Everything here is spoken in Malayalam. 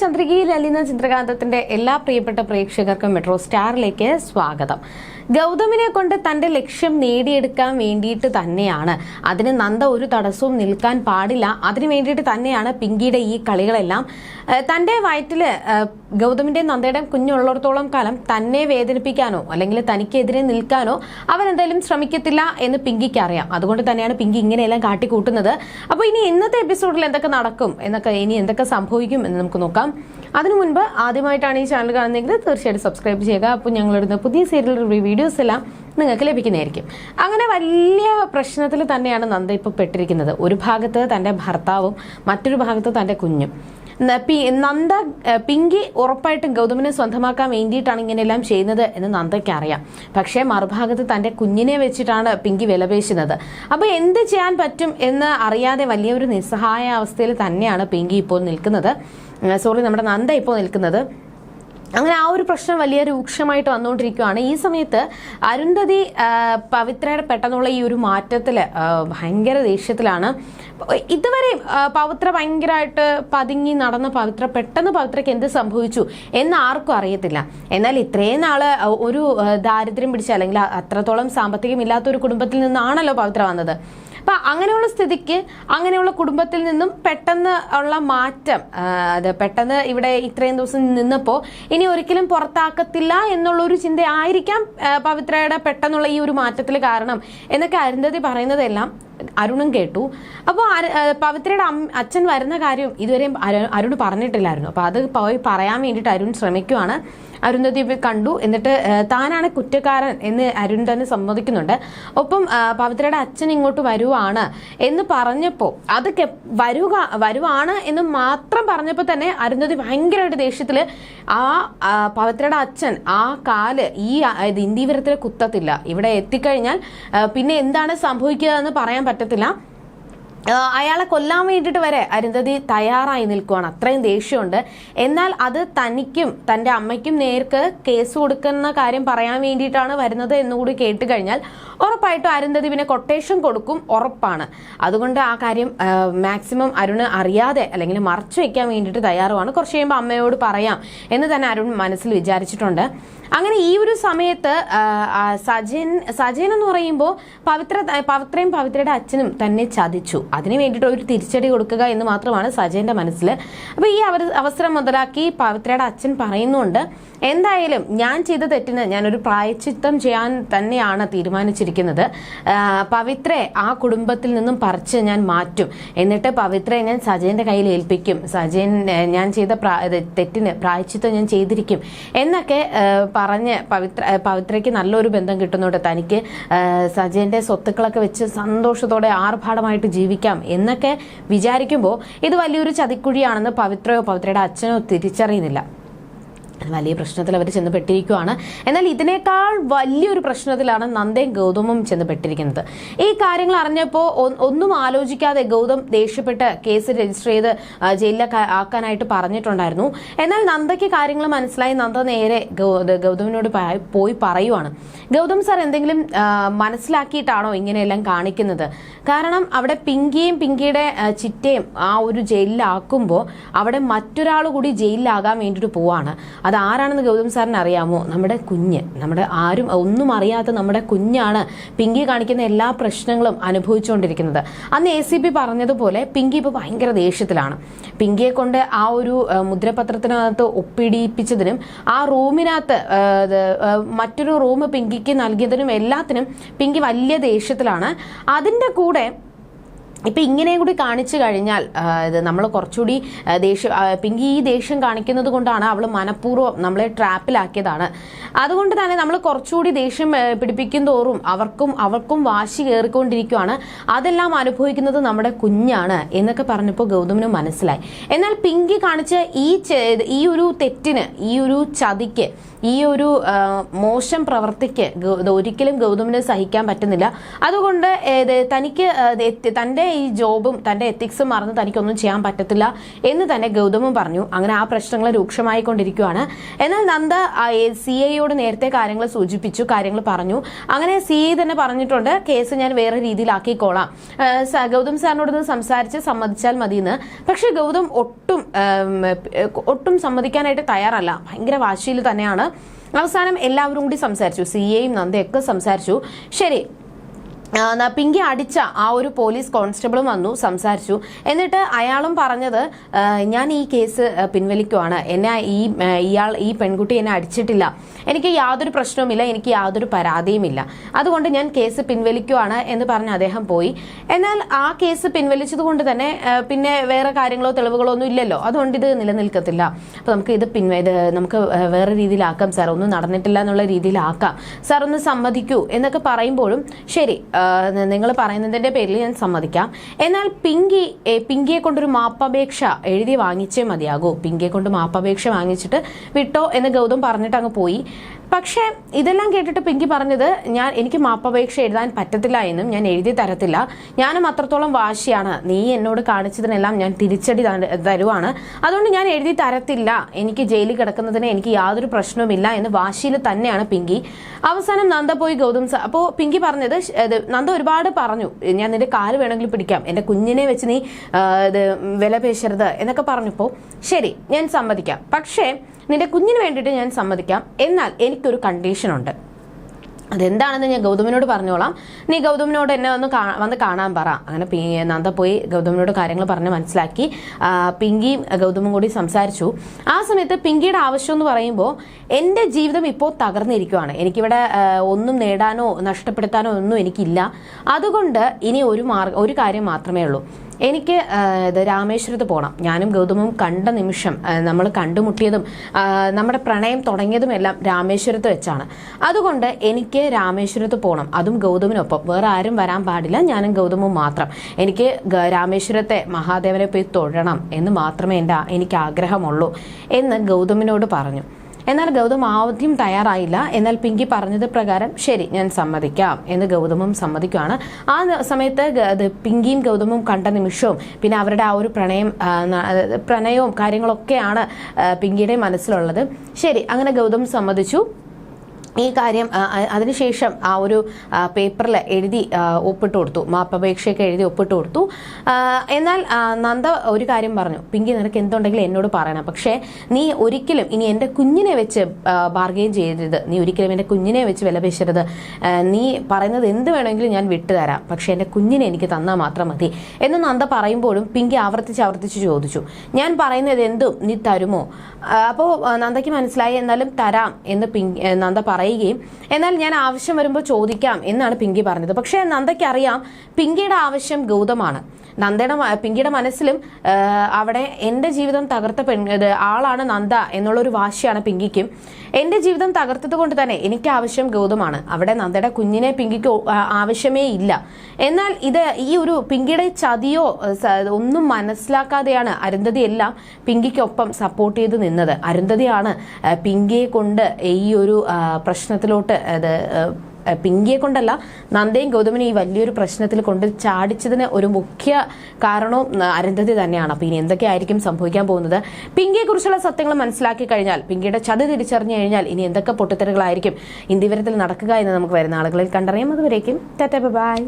ചന്ദ്രികയിൽ അലിയുന്ന ചിത്രകാന്തത്തിന്റെ എല്ലാ പ്രിയപ്പെട്ട പ്രേക്ഷകർക്കും മെട്രോ സ്റ്റാറിലേക്ക് സ്വാഗതം. ഗൗതമിനെ കൊണ്ട് തന്റെ ലക്ഷ്യം നേടിയെടുക്കാൻ വേണ്ടിയിട്ട് തന്നെയാണ്. അതിന് നന്ദ ഒരു തടസ്സവും നിൽക്കാൻ പാടില്ല. അതിനു വേണ്ടിയിട്ട് തന്നെയാണ് പിങ്കിയുടെ ഈ കളികളെല്ലാം. തന്റെ വയറ്റിൽ ഗൗതമിന്റെ നന്ദയുടെ കുഞ്ഞുള്ളിടത്തോളം കാലം തന്നെ വേദനിപ്പിക്കാനോ അല്ലെങ്കിൽ തനിക്കെതിരെ നിൽക്കാനോ അവരെന്തായാലും ശ്രമിക്കത്തില്ല എന്ന് പിങ്കിക്ക് അറിയാം അതുകൊണ്ട് തന്നെയാണ് പിങ്കി ഇങ്ങനെയെല്ലാം കാട്ടിക്കൂട്ടുന്നത്. അപ്പോൾ ഇനി ഇന്നത്തെ എപ്പിസോഡിൽ എന്തൊക്കെ നടക്കും എന്നൊക്കെ ഇനി എന്തൊക്കെ സംഭവിക്കും എന്ന് നമുക്ക് നോക്കാം. അതിനു മുൻപ് ആദ്യമായിട്ടാണ് ഈ ചാനൽ കാണുന്നതെങ്കിൽ തീർച്ചയായിട്ടും സബ്സ്ക്രൈബ് ചെയ്യുക. അപ്പോൾ ഞങ്ങളിടുന്ന പുതിയ സീരിയൽ റിവ്യൂ വീഡിയോസ് എല്ലാം നിങ്ങൾക്ക് ലഭിക്കുന്നതായിരിക്കും. അങ്ങനെ വലിയ പ്രശ്നത്തിൽ തന്നെയാണ് നന്ദ ഇപ്പോൾ പെട്ടിരിക്കുന്നത്. ഒരു ഭാഗത്ത് തന്റെ ഭർത്താവും മറ്റൊരു ഭാഗത്ത് തന്റെ കുഞ്ഞും. നന്ദ പിങ്കി ഉറപ്പായിട്ടും ഗൗതമിനെ സ്വന്തമാക്കാൻ വേണ്ടിയിട്ടാണ് ഇങ്ങനെയെല്ലാം ചെയ്യുന്നത് എന്ന് നന്ദയ്ക്ക് അറിയാം. പക്ഷേ മറുഭാഗത്ത് തന്റെ കുഞ്ഞിനെ വെച്ചിട്ടാണ് പിങ്കി വിലപേശുന്നത് അപ്പോൾ എന്ത് ചെയ്യാൻ പറ്റും എന്ന് അറിയാതെ വലിയൊരു നിസ്സഹായ അവസ്ഥയിൽ തന്നെയാണ് പിങ്കി ഇപ്പോൾ നിൽക്കുന്നത്. സോറി നമ്മുടെ നന്ദ ഇപ്പോൾ നിൽക്കുന്നത്. അങ്ങനെ ആ ഒരു പ്രശ്നം വലിയ രൂക്ഷമായിട്ട് വന്നുകൊണ്ടിരിക്കുകയാണ് ഈ സമയത്ത് അരുന്ധതി പവിത്രയുടെ പെട്ടെന്നുള്ള ഈ ഒരു മാറ്റത്തിൽ ഭയങ്കര ദേഷ്യത്തിലാണ്. ഇതുവരെ പവിത്ര ഭയങ്കരമായിട്ട് പതുങ്ങി നടന്ന പവിത്ര പെട്ടെന്ന് പവിത്രയ്ക്ക് എന്ത് സംഭവിച്ചു എന്ന് ആർക്കും അറിയത്തില്ല. എന്നാൽ ഇത്രയും നാൾ ഒരു ദാരിദ്ര്യം പിടിച്ച അല്ലെങ്കിൽ അത്രത്തോളം സാമ്പത്തികമില്ലാത്ത ഒരു കുടുംബത്തിൽ നിന്നാണല്ലോ പവിത്ര വന്നത്. അപ്പം അങ്ങനെയുള്ള സ്ഥിതിക്ക് അങ്ങനെയുള്ള കുടുംബത്തിൽ നിന്നും പെട്ടെന്ന് ഉള്ള മാറ്റം അത് പെട്ടെന്ന് ഇവിടെ ഇത്രയും ദിവസം നിന്നപ്പോൾ ഇനി ഒരിക്കലും പുറത്താക്കത്തില്ല എന്നുള്ള ഒരു ചിന്ത ആയിരിക്കാം പവിത്രയുടെ പെട്ടെന്നുള്ള ഈ ഒരു മാറ്റത്തിൽ കാരണം. എന്നൊക്കെ അരുന്ധതി പറയുന്നതെല്ലാം അരുണും കേട്ടു. അപ്പോൾ പവിത്രയുടെ അച്ഛൻ വരുന്ന കാര്യം ഇതുവരെയും അരു- അരുൺ പറഞ്ഞിട്ടില്ലായിരുന്നു. അപ്പോൾ അത് പോയി പറയാൻ വേണ്ടിയിട്ട് അരുൺ ശ്രമിക്കുവാണ്. അരുന്ധതി കണ്ടു. എന്നിട്ട് താനാണ് കുറ്റക്കാരൻ എന്ന് അരുൺ തന്നെ സമ്മതിക്കുന്നുണ്ട്. ഒപ്പം പവിത്രയുടെ അച്ഛൻ ഇങ്ങോട്ട് വരുവാണ് എന്ന് പറഞ്ഞപ്പോൾ അത് വരുക വരുവാണ് എന്ന് മാത്രം പറഞ്ഞപ്പോൾ തന്നെ അരുന്ധതി ഭയങ്കരമായിട്ട് ദേഷ്യത്തിൽ ആ പവിത്രയുടെ അച്ഛൻ ആ കാൽ ഈ ഇന്ത്യവരത്തിലെ കുത്തത്തില്ല. ഇവിടെ എത്തിക്കഴിഞ്ഞാൽ പിന്നെ എന്താണ് സംഭവിക്കുക എന്ന് പറയാൻ പറ്റത്തില്ല. അയാളെ കൊല്ലാൻ വേണ്ടിയിട്ട് വരെ അരുന്ധതി തയ്യാറായി നിൽക്കുവാണ്. അത്രയും ദേഷ്യമുണ്ട്. എന്നാൽ അത് തനിക്കും തന്റെ അമ്മയ്ക്കും നേർക്ക് കേസ് കൊടുക്കുന്ന കാര്യം പറയാൻ വേണ്ടിയിട്ടാണ് വരുന്നത് എന്നുകൂടി കേട്ട് കഴിഞ്ഞാൽ ഉറപ്പായിട്ടും അരുന്ധതി പിന്നെ കൊട്ടേഷൻ കൊടുക്കും ഉറപ്പാണ്. അതുകൊണ്ട് ആ കാര്യം മാക്സിമം അരുണ് അറിയാതെ അല്ലെങ്കിൽ മറച്ചു വയ്ക്കാൻ വേണ്ടിയിട്ട് തയ്യാറുമാണ്. കുറച്ച് കഴിയുമ്പോൾ അമ്മയോട് പറയാം എന്ന് തന്നെ അരുൺ മനസ്സിൽ വിചാരിച്ചിട്ടുണ്ട്. അങ്ങനെ ഈ ഒരു സമയത്ത് സജൻ സജൻ എന്ന് പറയുമ്പോൾ പവിത്ര പവിത്രയും പവിത്രയുടെ അച്ഛനും തന്നെ ചതിച്ചു. അതിന് വേണ്ടിയിട്ട് ഒരു തിരിച്ചടി കൊടുക്കുക എന്ന് മാത്രമാണ് സജയന്റെ മനസ്സിൽ അപ്പോൾ ഈ അവ- അവസരം മുതലാക്കി പവിത്രയുടെ അച്ഛൻ പറയുന്നുണ്ട് എന്തായാലും ഞാൻ ചെയ്ത തെറ്റിന് ഞാനൊരു പ്രായച്ചിത്തം ചെയ്യാൻ തന്നെയാണ് തീരുമാനിച്ചിരിക്കുന്നത്. പവിത്രെ ആ കുടുംബത്തിൽ നിന്നും പറിച്ച് ഞാൻ മാറ്റും. എന്നിട്ട് പവിത്രയെ ഞാൻ സജയന്റെ കയ്യിൽ ഏൽപ്പിക്കും. സജയൻ ഞാൻ ചെയ്ത തെറ്റിന് പ്രായച്ചിത്തം ഞാൻ ചെയ്തിരിക്കും. എന്നൊക്കെ പറഞ്ഞ് പവിത്ര പവിത്രയ്ക്ക് നല്ലൊരു ബന്ധം കിട്ടുന്നുണ്ട്. തനിക്ക് സജയന്റെ സ്വത്തുക്കളൊക്കെ വെച്ച് സന്തോഷത്തോടെ ആർഭാടമായിട്ട് ജീവിക്കാം. എന്നൊക്കെ വിചാരിക്കുമ്പോൾ ഇത് വലിയൊരു ചതിക്കുഴിയാണെന്ന് പവിത്രയോ പവിത്രയുടെ അച്ഛനോ തിരിച്ചറിയുന്നില്ല. വലിയ പ്രശ്നത്തിൽ അവർ ചെന്ന് പെട്ടിരിക്കുകയാണ് എന്നാൽ ഇതിനേക്കാൾ വലിയൊരു പ്രശ്നത്തിലാണ് നന്ദയും ഗൗതമും ചെന്ന് പെട്ടിരിക്കുന്നത് ഈ കാര്യങ്ങൾ അറിഞ്ഞപ്പോൾ ഒന്നും ആലോചിക്കാതെ ഗൗതം ദേഷ്യപ്പെട്ട് കേസ് രജിസ്റ്റർ ചെയ്ത് ജയിലിൽ ആക്കാനായിട്ട് പറഞ്ഞിട്ടുണ്ടായിരുന്നു. എന്നാൽ നന്ദയ്ക്ക് കാര്യങ്ങൾ മനസ്സിലായി. നന്ദ നേരെ ഗൗതമിനോട് പോയി പറയുവാണ്. ഗൗതം സാർ എന്തെങ്കിലും മനസ്സിലാക്കിയിട്ടാണോ ഇങ്ങനെയെല്ലാം കാണിക്കുന്നത്? കാരണം അവിടെ പിങ്കിയും പിങ്കിയുടെ ചിറ്റയും ആ ഒരു ജയിലിലാക്കുമ്പോൾ അവിടെ മറ്റൊരാൾ കൂടി ജയിലിലാകാൻ വേണ്ടിയിട്ട് പോവാണ്. അത് ആരാണെന്ന് ഗൗതം സാറിന് അറിയാമോ? നമ്മുടെ കുഞ്ഞ്. നമ്മുടെ ആരും ഒന്നും അറിയാത്ത നമ്മുടെ കുഞ്ഞാണ് പിങ്കി കാണിക്കുന്ന എല്ലാ പ്രശ്നങ്ങളും അനുഭവിച്ചുകൊണ്ടിരിക്കുന്നത്. അന്ന് എ സി പി പറഞ്ഞതുപോലെ പിങ്കി ഇപ്പോൾ ഭയങ്കര ദേഷ്യത്തിലാണ്. പിങ്കിയെ കൊണ്ട് ആ ഒരു മുദ്രപത്രത്തിനകത്ത് ഒപ്പിടിപ്പിച്ചതിനും ആ റൂമിനകത്ത് മറ്റൊരു റൂം പിങ്കിക്ക് നൽകിയതിനും എല്ലാത്തിനും പിങ്കി വലിയ ദേഷ്യത്തിലാണ്. അതിന്റെ കൂടെ ഇപ്പം ഇങ്ങനെ കൂടി കാണിച്ചു കഴിഞ്ഞാൽ ഇത് നമ്മൾ കുറച്ചുകൂടി ദേഷ്യം പിങ്കി ഈ ദേഷ്യം കാണിക്കുന്നത് കൊണ്ടാണ് അവൾ മനഃപൂർവം നമ്മളെ ട്രാപ്പിലാക്കിയതാണ്. അതുകൊണ്ട് തന്നെ നമ്മൾ കുറച്ചുകൂടി ദേഷ്യം പിടിപ്പിക്കും തോറും അവർക്കും അവർക്കും വാശി കയറിക്കൊണ്ടിരിക്കുകയാണ് അതെല്ലാം അനുഭവിക്കുന്നത് നമ്മുടെ കുഞ്ഞാണ് എന്നൊക്കെ പറഞ്ഞപ്പോൾ ഗൗതമിന് മനസ്സിലായി. എന്നാൽ പിങ്കി കാണിച്ച ഈ ഈ ഒരു തെറ്റിന് ഈ ഒരു ചതിക്ക് ഈ ഒരു മോശം പ്രവൃത്തിക്ക് ഒരിക്കലും ഗൗതമിന് സഹിക്കാൻ പറ്റുന്നില്ല. അതുകൊണ്ട് തനിക്ക് തന്റെ ഈ ജോബും തന്റെ എത്തിക്സും മറന്ന് തനിക്കൊന്നും ചെയ്യാൻ പറ്റത്തില്ല എന്ന് തന്നെ ഗൗതമും പറഞ്ഞു. അങ്ങനെ ആ പ്രശ്നങ്ങൾ രൂക്ഷമായിക്കൊണ്ടിരിക്കുകയാണ് എന്നാൽ നന്ദ സി ഐയോട് നേരത്തെ കാര്യങ്ങൾ സൂചിപ്പിച്ചു കാര്യങ്ങൾ പറഞ്ഞു. അങ്ങനെ സി ഐ തന്നെ പറഞ്ഞിട്ടുണ്ട് കേസ് ഞാൻ വേറെ രീതിയിലാക്കിക്കോളാം. ഗൗതം സാറിനോട് ഇത് സംസാരിച്ച് സമ്മതിച്ചാൽ മതിയെന്ന്. പക്ഷെ ഗൗതം ഒട്ടും ഒട്ടും സമ്മതിക്കാനായിട്ട് തയ്യാറല്ല. ഭയങ്കര വാശിയിൽ തന്നെയാണ്. അവസാനം എല്ലാവരും കൂടി സംസാരിച്ചു. സി എയും നന്ദയൊക്കെ സംസാരിച്ചു. ശരി. പിങ്കി അടിച്ച ആ ഒരു പോലീസ് കോൺസ്റ്റബിളും വന്നു സംസാരിച്ചു. എന്നിട്ട് അയാളും പറഞ്ഞത് ഞാൻ ഈ കേസ് പിൻവലിക്കുവാണ്. എന്നെ ഈ ഇയാൾ ഈ പെൺകുട്ടി എന്നെ അടിച്ചിട്ടില്ല. എനിക്ക് യാതൊരു പ്രശ്നവുമില്ല എനിക്ക് യാതൊരു പരാതിയുമില്ല. അതുകൊണ്ട് ഞാൻ കേസ് പിൻവലിക്കുവാണ് എന്ന് പറഞ്ഞ് അദ്ദേഹം പോയി. എന്നാൽ ആ കേസ് പിൻവലിച്ചതുകൊണ്ട് തന്നെ പിന്നെ വേറെ കാര്യങ്ങളോ തെളിവുകളോ ഒന്നും ഇല്ലല്ലോ. അതുകൊണ്ട് ഇത് നിലനിൽക്കത്തില്ല. അപ്പോൾ നമുക്ക് ഇത് പിൻവ നമുക്ക് വേറെ രീതിയിലാക്കാം. സാർ ഒന്നും നടന്നിട്ടില്ല എന്നുള്ള രീതിയിലാക്കാം. സാർ ഒന്ന് സമ്മതിക്കൂ എന്നൊക്കെ പറയുമ്പോഴും ശരി നിങ്ങൾ പറയുന്നതിന്റെ പേരിൽ ഞാൻ സമ്മതിക്കാം. എന്നാൽ പിങ്കി പിങ്കിയെ കൊണ്ടൊരു മാപ്പപേക്ഷ എഴുതി വാങ്ങിച്ചേ മതിയാകൂ. പിങ്കിയെ കൊണ്ട് മാപ്പപേക്ഷ വാങ്ങിച്ചിട്ട് വിട്ടോ എന്ന് ഗൗതം പറഞ്ഞിട്ട് അങ്ങ് പോയി. പക്ഷേ ഇതെല്ലാം കേട്ടിട്ട് പിങ്കി പറഞ്ഞത് ഞാൻ എനിക്ക് മാപ്പപേക്ഷ എഴുതാൻ പറ്റത്തില്ല എന്നും ഞാൻ എഴുതി തരത്തില്ല. ഞാനും അത്രത്തോളം വാശിയാണ്. നീ എന്നോട് കാണിച്ചതിനെല്ലാം ഞാൻ തിരിച്ചടി തരുവാണ്. അതുകൊണ്ട് ഞാൻ എഴുതി തരത്തില്ല. എനിക്ക് ജയിലിൽ കിടക്കുന്നതിന് എനിക്ക് യാതൊരു പ്രശ്നവുമില്ല എന്ന് വാശിയിൽ തന്നെയാണ് പിങ്കി. അവസാനം നന്ദ പോയി ഗൗതം സാർ അപ്പോൾ പിങ്കി പറഞ്ഞത് നന്ദ ഒരുപാട് പറഞ്ഞു. ഞാൻ നിന്റെ കാൽ വേണമെങ്കിൽ പിടിക്കാം. എന്റെ കുഞ്ഞിനെ വെച്ച് നീ ഇത് വില പേശരുത് എന്നൊക്കെ പറഞ്ഞപ്പോൾ ശരി ഞാൻ സമ്മതിക്കാം. പക്ഷേ നിന്റെ കുഞ്ഞിന് വേണ്ടിയിട്ട് ഞാൻ സമ്മതിക്കാം. എന്നാൽ എനിക്കൊരു കണ്ടീഷൻ ഉണ്ട്. അതെന്താണെന്ന് ഞാൻ ഗൗതമിനോട് പറഞ്ഞോളാം. നീ ഗൗതമിനോട് എന്നെ വന്ന് കാ- വന്ന് കാണാൻ പറ. അങ്ങനെ നന്ദ പോയി ഗൗതമിനോട് കാര്യങ്ങൾ പറഞ്ഞ് മനസ്സിലാക്കി. പിങ്കിയും ഗൗതമും കൂടി സംസാരിച്ചു. ആ സമയത്ത് പിങ്കിയുടെ ആവശ്യം എന്ന് പറയുമ്പോൾ എന്റെ ജീവിതം ഇപ്പോൾ തകർന്നിരിക്കുകയാണ് എനിക്കിവിടെ ഒന്നും നേടാനോ നഷ്ടപ്പെടുത്താനോ ഒന്നും എനിക്കില്ല. അതുകൊണ്ട് ഇനി ഒരു മാർ ഒരു കാര്യം മാത്രമേ ഉള്ളൂ. എനിക്ക് ഇത് രാമേശ്വരത്ത് പോകണം ഞാനും ഗൗതമും കണ്ട നിമിഷം നമ്മൾ കണ്ടുമുട്ടിയതും നമ്മുടെ പ്രണയം തുടങ്ങിയതും എല്ലാം രാമേശ്വരത്ത് വെച്ചാണ്. അതുകൊണ്ട് എനിക്ക് രാമേശ്വരത്ത് പോകണം അതും ഗൗതമിനൊപ്പം. വേറെ ആരും വരാൻ പാടില്ല ഞാനും ഗൗതമും മാത്രം. എനിക്ക് രാമേശ്വരത്തെ മഹാദേവനെ പോയി തൊഴണം എന്ന് മാത്രമേ എന്റെ എനിക്ക് ആഗ്രഹമുള്ളൂ എന്ന് ഗൗതമിനോട് പറഞ്ഞു. എന്നാൽ ഗൗതം ആദ്യം തയ്യാറായില്ല. എന്നാൽ പിങ്കി പറഞ്ഞത് പ്രകാരം ശരി ഞാൻ സമ്മതിക്കാം എന്ന് ഗൗതമും സമ്മതിക്കുകയാണ് ആ സമയത്ത് പിങ്കിയും ഗൗതമും കണ്ട നിമിഷവും പിന്നെ അവരുടെ ആ ഒരു പ്രണയം പ്രണയവും കാര്യങ്ങളൊക്കെയാണ് പിങ്കിയുടെ മനസ്സിലുള്ളത്. ശരി അങ്ങനെ ഗൗതം സമ്മതിച്ചു. ഈ കാര്യം അതിനുശേഷം ആ ഒരു പേപ്പറിൽ എഴുതി ഒപ്പിട്ട് കൊടുത്തു. മാപ്പപേക്ഷയൊക്കെ എഴുതി ഒപ്പിട്ട് കൊടുത്തു. എന്നാൽ നന്ദ ഒരു കാര്യം പറഞ്ഞു. പിങ്കി നിനക്ക് എന്തുണ്ടെങ്കിലും എന്നോട് പറയണം. പക്ഷേ നീ ഒരിക്കലും ഇനി എന്റെ കുഞ്ഞിനെ വെച്ച് ബാർഗെയിൻ ചെയ്യരുത്. നീ ഒരിക്കലും എന്റെ കുഞ്ഞിനെ വെച്ച് വിലപേശരുത് നീ പറയുന്നത് എന്ത് വേണമെങ്കിലും ഞാൻ വിട്ടുതരാം പക്ഷേ എന്റെ കുഞ്ഞിനെ എനിക്ക് തന്നാൽ മാത്രം മതി. എന്ന് നന്ദ പറയുമ്പോഴും പിങ്കി ആവർത്തിച്ച് ആവർത്തിച്ച് ചോദിച്ചു. ഞാൻ പറയുന്നത് എന്തും നീ തരുമോ? അപ്പോൾ നന്ദയ്ക്ക് മനസ്സിലായി. എന്നാലും തരാം എന്ന് പിങ്കി നന്ദ നന്ദ പറയുകയും എന്നാൽ ഞാൻ ആവശ്യം വരുമ്പോൾ ചോദിക്കാം എന്നാണ് പിങ്കി പറഞ്ഞത്. പക്ഷേ നന്ദയ്ക്ക് അറിയാം പിങ്കിയുടെ ആവശ്യം ഗൗതമാണ്. നന്ദയുടെ പിങ്കിയുടെ മനസ്സിലും അവിടെ എന്റെ ജീവിതം തകർത്ത പെൺ ആളാണ് നന്ദ എന്നുള്ളൊരു വാശിയാണ് പിങ്കിക്കും. എന്റെ ജീവിതം തകർത്തത് കൊണ്ട് തന്നെ എനിക്ക് ആവശ്യം ഗൗതമാണ്. അവിടെ നന്ദയുടെ കുഞ്ഞിനെ പിങ്കിക്ക് ആവശ്യമേ ഇല്ല. എന്നാൽ ഇത് ഈ ഒരു പിങ്കിയുടെ ചതിയോ ഒന്നും മനസ്സിലാക്കാതെയാണ് അരുന്ധതി എല്ലാം പിങ്കിക്കൊപ്പം സപ്പോർട്ട് ചെയ്ത് നിന്നത്. അരുന്ധതിയാണ് പിങ്കിയെ കൊണ്ട് ഈ ഒരു പ്രശ്നത്തിലോട്ട് അത് പിങ്കിയെ കൊണ്ടല്ല നന്ദയും ഗൗതമനും ഈ വലിയൊരു പ്രശ്നത്തിൽ കൊണ്ട് ചാടിച്ചതിന് ഒരു മുഖ്യ കാരണവും അരന്ധതി തന്നെയാണ്. അപ്പൊ ഇനി എന്തൊക്കെയായിരിക്കും സംഭവിക്കാൻ പോകുന്നത്? പിങ്കിയെ കുറിച്ചുള്ള സത്യങ്ങൾ മനസ്സിലാക്കി കഴിഞ്ഞാൽ പിങ്കിയുടെ ചതി തിരിച്ചറിഞ്ഞു കഴിഞ്ഞാൽ ഇനി എന്തൊക്കെ പൊട്ടിത്തെറികളായിരിക്കും? ഇന്ത്യവരത്തിൽ നടക്കുക എന്ന് നമുക്ക് വരുന്ന ആളുകളിൽ കണ്ടറിയാം. അതുവരേക്കും ടാറ്റ ബൈ.